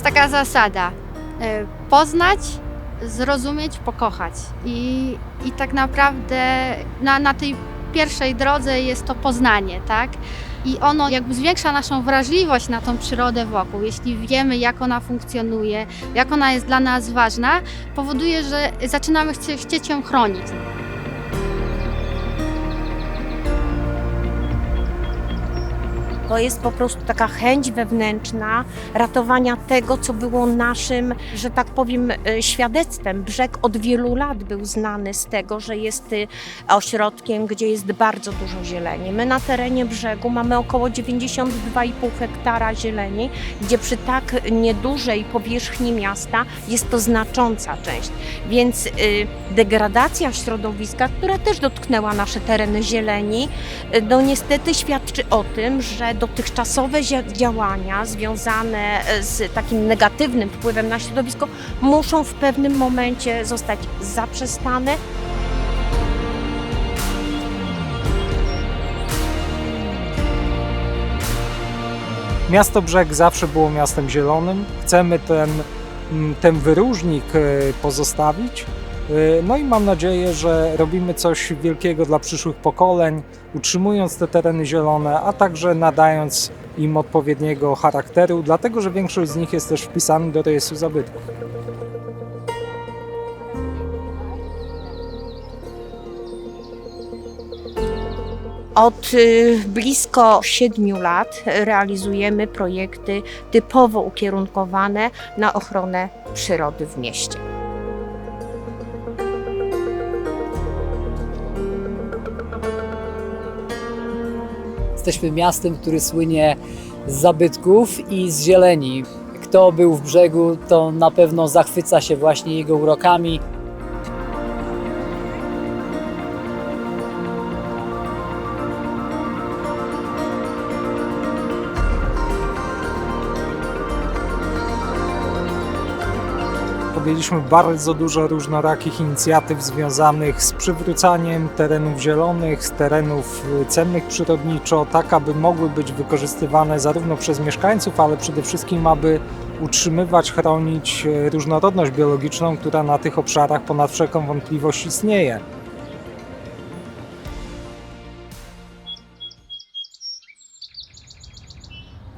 Jest taka zasada: e, poznać, zrozumieć, pokochać. I, i tak naprawdę na, na tej pierwszej drodze jest to poznanie, tak? I ono jakby zwiększa naszą wrażliwość na tą przyrodę wokół. Jeśli wiemy, jak ona funkcjonuje, jak ona jest dla nas ważna, powoduje, że zaczynamy chcie, chcieć ją chronić. To jest po prostu taka chęć wewnętrzna ratowania tego, co było naszym, że tak powiem, e, świadectwem. Brzeg od wielu lat był znany z tego, że jest y, ośrodkiem, gdzie jest bardzo dużo zieleni. My na terenie brzegu mamy około 92,5 hektara zieleni, gdzie przy tak niedużej powierzchni miasta jest to znacząca część. Więc y, degradacja środowiska, która też dotknęła nasze tereny zieleni, y, no niestety świadczy o tym, że dotychczasowe zia- działania związane e, z takim negatywnym wpływem na środowisko muszą w pewnym momencie zostać zaprzestane. Miasto Brzeg zawsze było miastem zielonym. Chcemy ten, ten wyróżnik e, pozostawić. E, No i mam nadzieję, że robimy coś wielkiego dla przyszłych pokoleń, utrzymując te tereny zielone, a także nadając im odpowiedniego charakteru, dlatego że większość z nich jest też wpisana do rejestru zabytków. Od y, blisko siedmiu lat realizujemy projekty typowo ukierunkowane na ochronę przyrody w mieście. Jesteśmy miastem, który słynie z zabytków i z zieleni. Kto był w brzegu, to na pewno zachwyca się właśnie jego urokami. Podjęliśmy bardzo dużo różnorakich inicjatyw związanych z przywrócaniem terenów zielonych, terenów y, cennych przyrodniczo, tak aby mogły być wykorzystywane zarówno przez mieszkańców, ale przede wszystkim aby utrzymywać, chronić y, różnorodność biologiczną, która na tych obszarach ponad wszelką wątpliwość istnieje.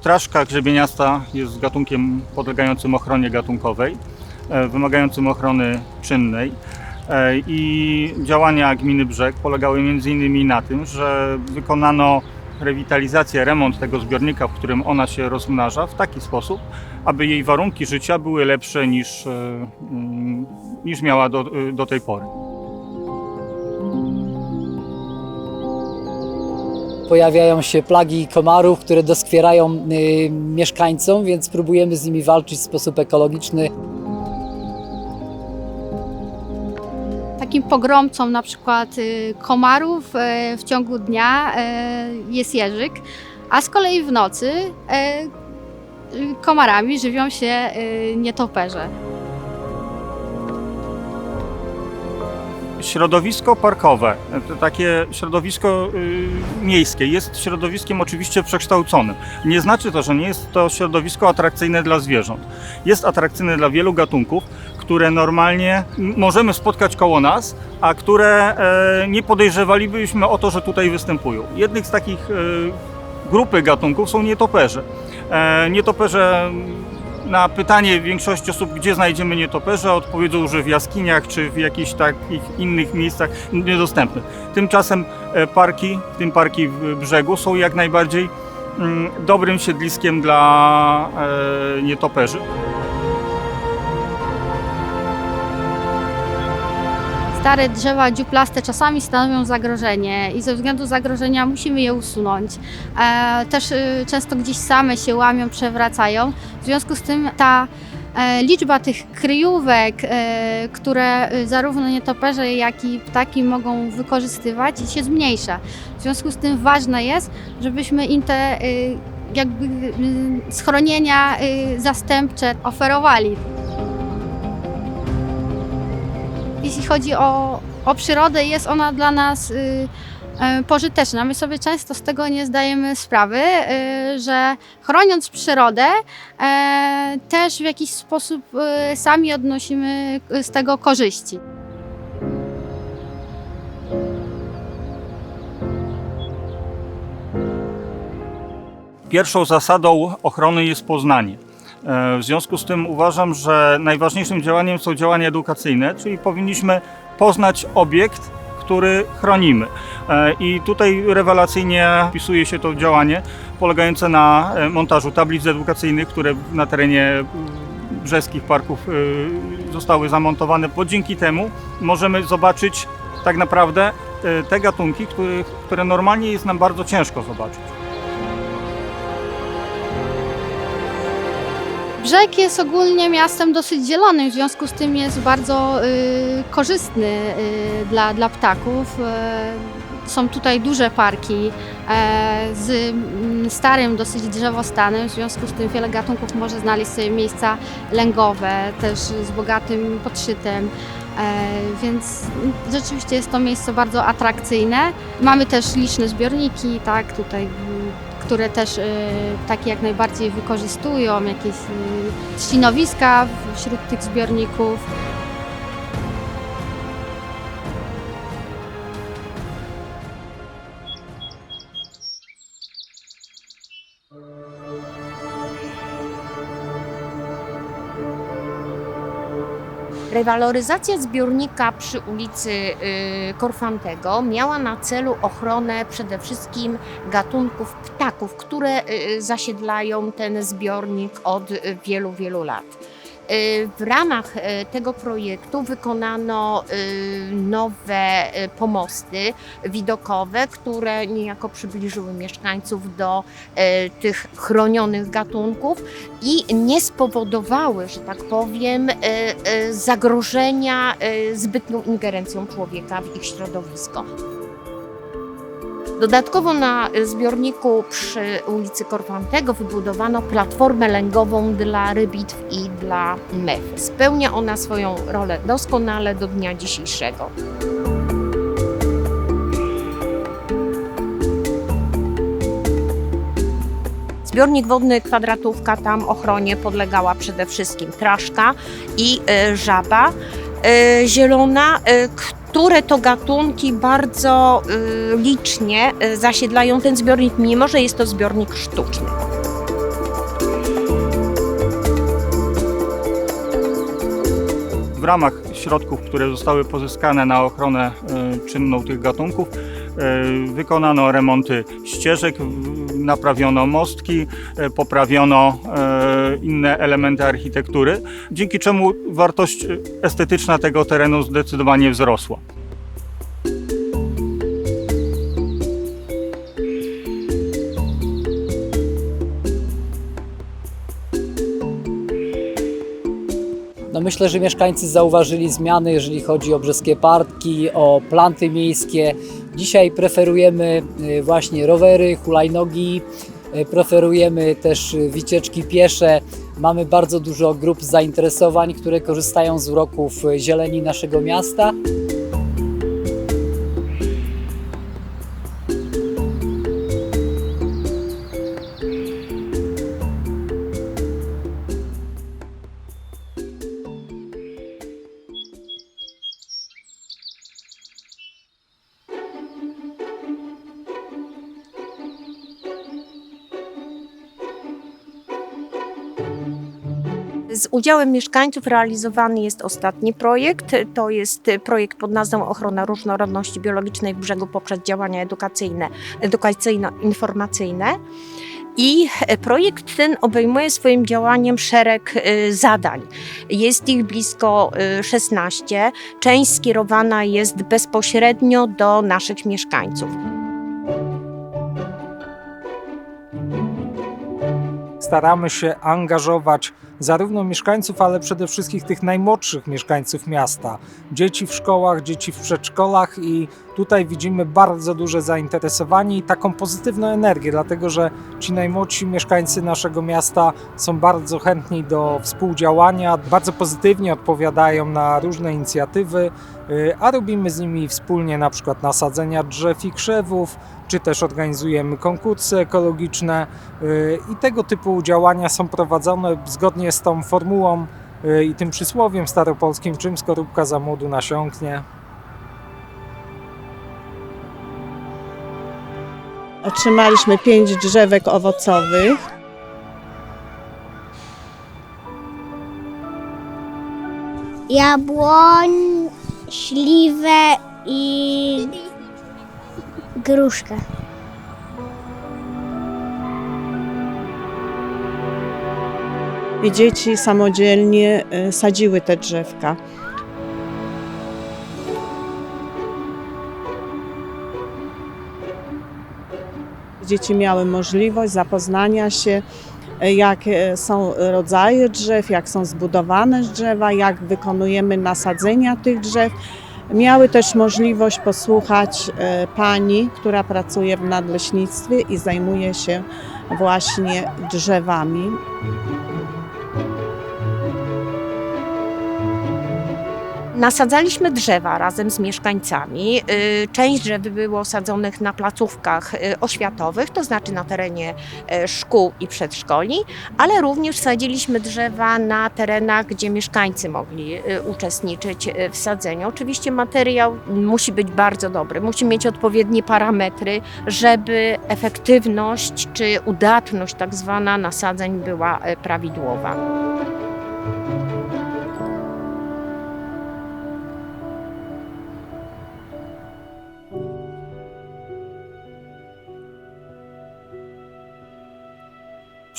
Traszka grzebieniasta jest gatunkiem podlegającym ochronie gatunkowej, wymagającym ochrony czynnej. E, I działania gminy Brzeg polegały m.in. na tym, że wykonano rewitalizację, remont tego zbiornika, w którym ona się rozmnaża, w taki sposób, aby jej warunki życia były lepsze niż, e, mm, niż miała do, do tej pory. Pojawiają się plagi komarów, które doskwierają mieszkańcom, więc próbujemy z nimi walczyć w sposób ekologiczny. Takim pogromcą na przykład y, komarów e, w ciągu dnia e, jest jeżyk, a z kolei w nocy y, komarami żywią się y, nietoperze. Środowisko parkowe, takie środowisko y, miejskie, jest środowiskiem oczywiście przekształconym. Nie znaczy to, że nie jest to środowisko atrakcyjne dla zwierząt. Jest atrakcyjne dla wielu gatunków, które normalnie możemy spotkać koło nas, a które e, nie podejrzewalibyśmy o to, że tutaj występują. Jednych z takich e, grupy gatunków są nietoperze. E, nietoperze na pytanie większości osób, gdzie znajdziemy nietoperze, odpowiedzą, że w jaskiniach czy w jakichś takich innych miejscach niedostępnych. Tymczasem parki, w tym parki brzegu, są jak najbardziej dobrym siedliskiem dla nietoperzy. Stare drzewa dziuplaste czasami stanowią zagrożenie i ze względu zagrożenia musimy je usunąć. E, też y, często gdzieś same się łamią, przewracają. W związku z tym ta e, liczba tych kryjówek, e, które zarówno nietoperze, jak i ptaki mogą wykorzystywać, się zmniejsza. W związku z tym ważne jest, żebyśmy im te jakby schronienia zastępcze oferowali. Jeśli chodzi o, o przyrodę, jest ona dla nas y, e, pożyteczna. My sobie często z tego nie zdajemy sprawy, e, że chroniąc przyrodę, też w jakiś sposób sami odnosimy z tego korzyści. Pierwszą zasadą ochrony jest poznanie. W związku z tym uważam, że najważniejszym działaniem są działania edukacyjne, czyli powinniśmy poznać obiekt, który chronimy. E, I tutaj rewelacyjnie wpisuje się to działanie polegające na e, montażu tablic edukacyjnych, które na terenie brzeskich parków e, zostały zamontowane, bo dzięki temu możemy zobaczyć tak naprawdę te gatunki, których, które normalnie jest nam bardzo ciężko zobaczyć. Brzeg jest ogólnie miastem dosyć zielonym, w związku z tym jest bardzo y, korzystny y, dla, dla ptaków. Y, są tutaj duże parki e, z mm, starym dosyć drzewostanem, w związku z tym wiele gatunków może znaleźć sobie miejsca lęgowe, też z bogatym podszytem. E, Więc rzeczywiście jest to miejsce bardzo atrakcyjne. Mamy też liczne zbiorniki, tak, tutaj, które też y, takie jak najbardziej wykorzystują, jakieś y, trzcinowiska wśród tych zbiorników. Rewaloryzacja zbiornika przy ulicy y, Korfantego miała na celu ochronę przede wszystkim gatunków ptaków, które y, zasiedlają ten zbiornik od y, wielu, wielu lat. Y, W ramach y, tego projektu wykonano y, nowe pomosty widokowe, które niejako przybliżyły mieszkańców do tych chronionych gatunków i nie spowodowały, że tak powiem, zagrożenia zbytnią ingerencją człowieka w ich środowisko. Dodatkowo na zbiorniku przy ulicy Korfantego wybudowano platformę lęgową dla rybitw i dla mew. Spełnia ona swoją rolę doskonale do dnia dzisiejszego. Zbiornik wodny Kwadratówka, tam ochronie podlegała przede wszystkim traszka i e, żaba zielona, e, które to gatunki bardzo e, licznie e, zasiedlają ten zbiornik, mimo że jest to zbiornik sztuczny. W ramach środków, które zostały pozyskane na ochronę e, czynną tych gatunków, e, wykonano remonty ścieżek, naprawiono mostki, e, poprawiono e, inne elementy architektury, dzięki czemu wartość e, estetyczna tego terenu zdecydowanie wzrosła. No myślę, że mieszkańcy zauważyli zmiany, jeżeli chodzi o brzeskie parki, o planty miejskie. Dzisiaj preferujemy y, właśnie rowery, hulajnogi, y, preferujemy też y, wycieczki piesze. Mamy bardzo dużo grup zainteresowań, które korzystają z uroków zieleni naszego miasta. Udziałem mieszkańców realizowany jest ostatni projekt. To jest projekt pod nazwą Ochrona różnorodności biologicznej brzegu poprzez działania edukacyjne, edukacyjno-informacyjne. I projekt ten obejmuje swoim działaniem szereg y, zadań. Jest ich blisko y, 16. Część skierowana jest bezpośrednio do naszych mieszkańców. Staramy się angażować zarówno mieszkańców, ale przede wszystkim tych najmłodszych mieszkańców miasta. Dzieci w szkołach, dzieci w przedszkolach i tutaj widzimy bardzo duże zainteresowanie i taką pozytywną energię, dlatego że ci najmłodsi mieszkańcy naszego miasta są bardzo chętni do współdziałania, bardzo pozytywnie odpowiadają na różne inicjatywy, y, a robimy z nimi wspólnie na przykład nasadzenia drzew i krzewów, czy też organizujemy konkursy ekologiczne y, i tego typu działania są prowadzone zgodnie z tą formułą y, i tym przysłowiem staropolskim, czym skorupka za młodu nasiąknie. Otrzymaliśmy pięć drzewek owocowych. jabłoń, śliwę i gruszkę. I dzieci samodzielnie e, sadziły te drzewka. Dzieci miały możliwość zapoznania się, e, jak e, są rodzaje drzew, jak są zbudowane drzewa, jak wykonujemy nasadzenia tych drzew. Miały też możliwość posłuchać e, pani, która pracuje w nadleśnictwie i zajmuje się właśnie drzewami. Nasadzaliśmy drzewa razem z mieszkańcami. Y, Część drzew było sadzonych na placówkach y, oświatowych, to znaczy na terenie y, szkół i przedszkoli, ale również sadziliśmy drzewa na terenach, gdzie mieszkańcy mogli y, uczestniczyć w sadzeniu. Oczywiście materiał musi być bardzo dobry, musi mieć odpowiednie parametry, żeby efektywność czy udatność tak zwana nasadzeń była y, prawidłowa.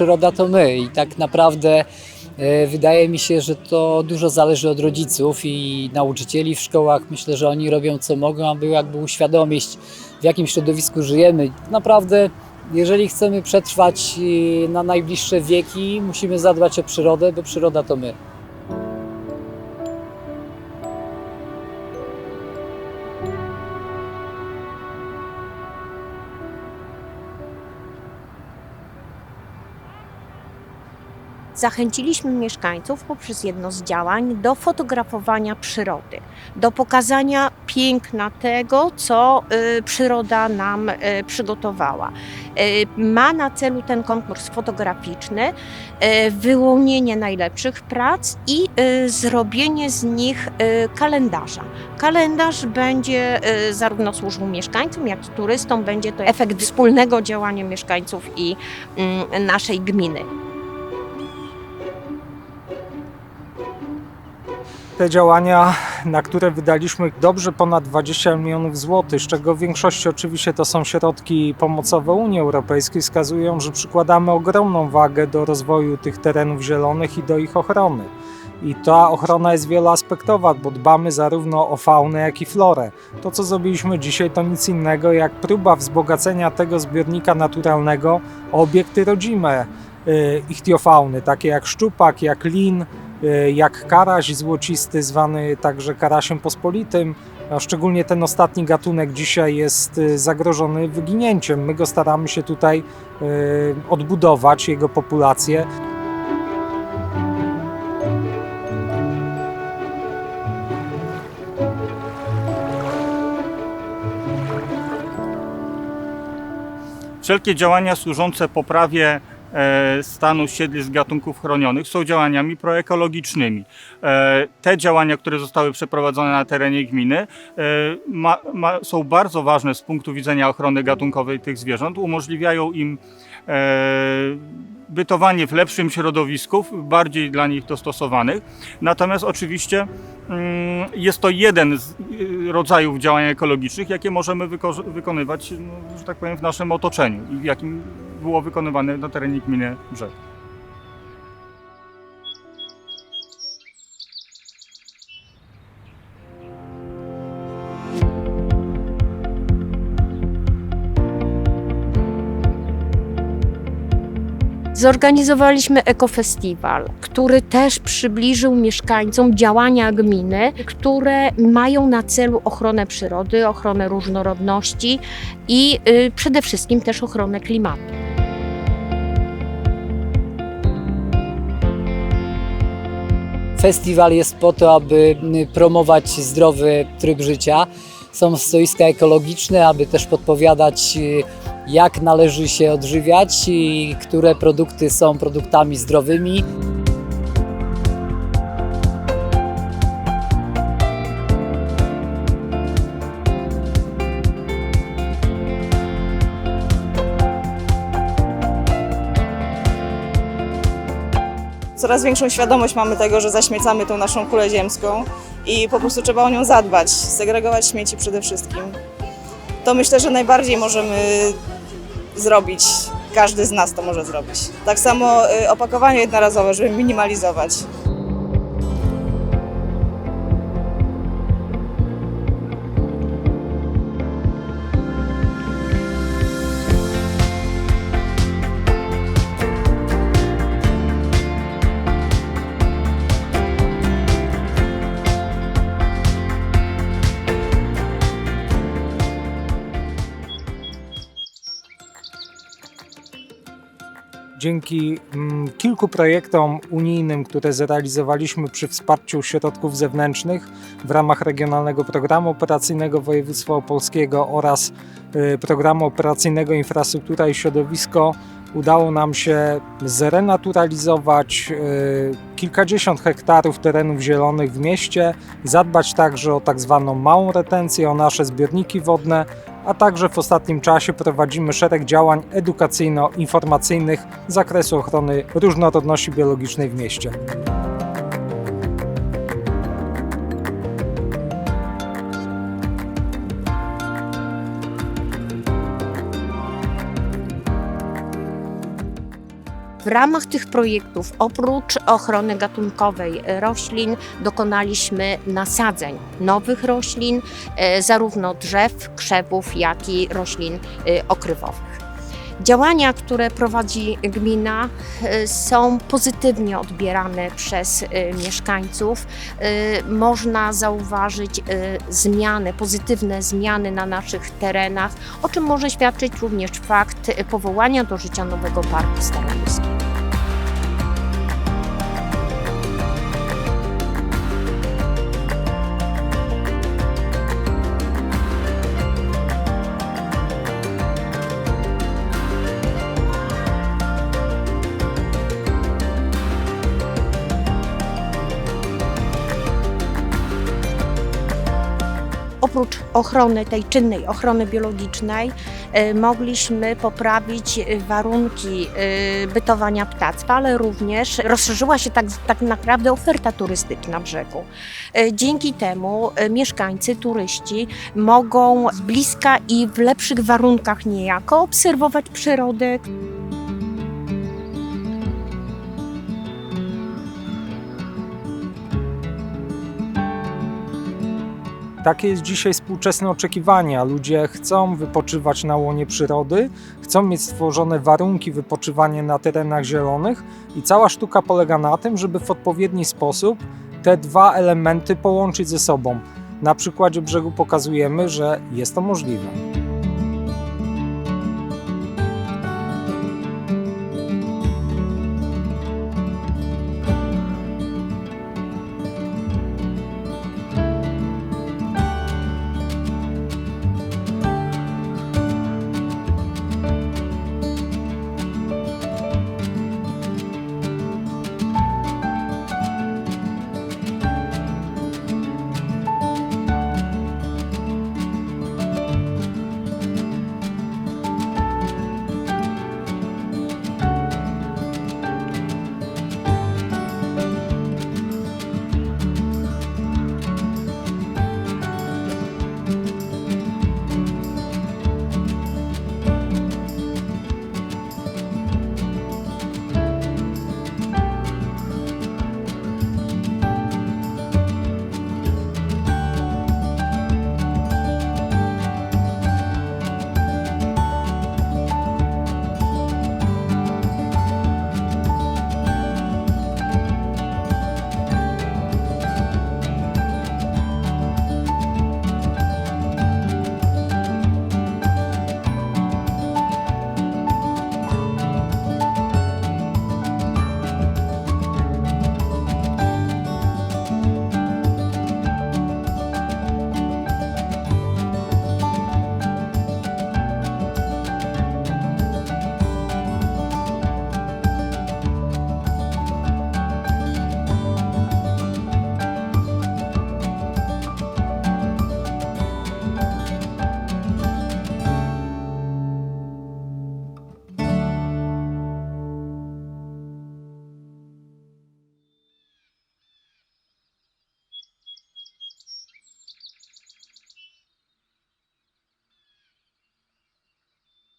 Przyroda to my i tak naprawdę e, wydaje mi się, że to dużo zależy od rodziców i nauczycieli w szkołach. Myślę, że oni robią co mogą, aby jakby uświadomić w jakim środowisku żyjemy. Naprawdę jeżeli chcemy przetrwać e, na najbliższe wieki, musimy zadbać o przyrodę, bo przyroda to my. Zachęciliśmy mieszkańców poprzez jedno z działań do fotografowania przyrody, do pokazania piękna tego, co y, przyroda nam y, przygotowała. Y, ma na celu ten konkurs fotograficzny wyłonienie najlepszych prac i zrobienie z nich kalendarza. Kalendarz będzie zarówno służył mieszkańcom, jak i turystom. Będzie to efekt wspólnego działania mieszkańców i mm, naszej gminy. Te działania, na które wydaliśmy dobrze ponad 20 milionów złotych, z czego w większości oczywiście to są środki pomocowe Unii Europejskiej, wskazują, że przykładamy ogromną wagę do rozwoju tych terenów zielonych i do ich ochrony. I ta ochrona jest wieloaspektowa, bo dbamy zarówno o faunę, jak i florę. To, co zrobiliśmy dzisiaj, to nic innego jak próba wzbogacenia tego zbiornika naturalnego o obiekty rodzime y, ichtiofauny, takie jak szczupak, jak lin, jak karaś złocisty, zwany także karasiem pospolitym. A szczególnie ten ostatni gatunek dzisiaj jest y, zagrożony wyginięciem. My go staramy się tutaj y, odbudować, jego populację. Wszelkie działania służące poprawie e, stanu siedlisk gatunków chronionych są działaniami proekologicznymi. E, Te działania, które zostały przeprowadzone na terenie gminy, e, ma, ma, są bardzo ważne z punktu widzenia ochrony gatunkowej tych zwierząt. Umożliwiają im e, bytowanie w lepszym środowisku, bardziej dla nich dostosowanych. Natomiast oczywiście mm, jest to jeden z y, rodzajów działań ekologicznych, jakie możemy wyko- wykonywać, no, że tak powiem, w naszym otoczeniu i jakim było wykonywane na terenie gminy Brzeg. Zorganizowaliśmy ekofestiwal, który też przybliżył mieszkańcom działania gminy, które mają na celu ochronę przyrody, ochronę różnorodności i y, przede wszystkim też ochronę klimatu. Festiwal jest po to, aby y, promować zdrowy tryb życia. Są stoiska ekologiczne, aby też podpowiadać, y, jak należy się odżywiać i które produkty są produktami zdrowymi. coraz większą świadomość mamy tego, że zaśmiecamy tą naszą kulę ziemską i po prostu trzeba o nią zadbać, segregować śmieci przede wszystkim. To myślę, że najbardziej możemy zrobić, każdy z nas to może zrobić. Tak samo y, opakowanie jednorazowe, żeby minimalizować. Dzięki mm, kilku projektom unijnym, które zrealizowaliśmy przy wsparciu środków zewnętrznych w ramach Regionalnego Programu Operacyjnego Województwa Opolskiego oraz y, Programu Operacyjnego Infrastruktura i Środowisko, udało nam się zrenaturalizować y, kilkadziesiąt hektarów terenów zielonych w mieście, zadbać także o tak zwaną małą retencję, o nasze zbiorniki wodne, a także w ostatnim czasie prowadzimy szereg działań edukacyjno-informacyjnych z zakresu ochrony różnorodności biologicznej w mieście. Ramach tych projektów, oprócz ochrony gatunkowej roślin, dokonaliśmy nasadzeń nowych roślin, e, zarówno drzew, krzewów, jak i roślin e, okrywowych. Działania, które prowadzi gmina, e, są pozytywnie odbierane przez e, mieszkańców. E, Można zauważyć zmiany, pozytywne zmiany na naszych terenach, o czym może świadczyć również fakt powołania do życia nowego parku staromiejskiego. Ochrony, tej czynnej ochrony biologicznej, e, mogliśmy poprawić warunki e, bytowania ptactwa, ale również rozszerzyła się tak, tak naprawdę oferta turystyczna brzegu. E, Dzięki temu mieszkańcy, turyści mogą z bliska i w lepszych warunkach niejako obserwować przyrodę, Takie jest dzisiaj współczesne oczekiwania. Ludzie chcą wypoczywać na łonie przyrody, chcą mieć stworzone warunki wypoczywania na terenach zielonych i cała sztuka polega na tym, żeby w odpowiedni sposób te dwa elementy połączyć ze sobą. Na przykładzie brzegu pokazujemy, że jest to możliwe.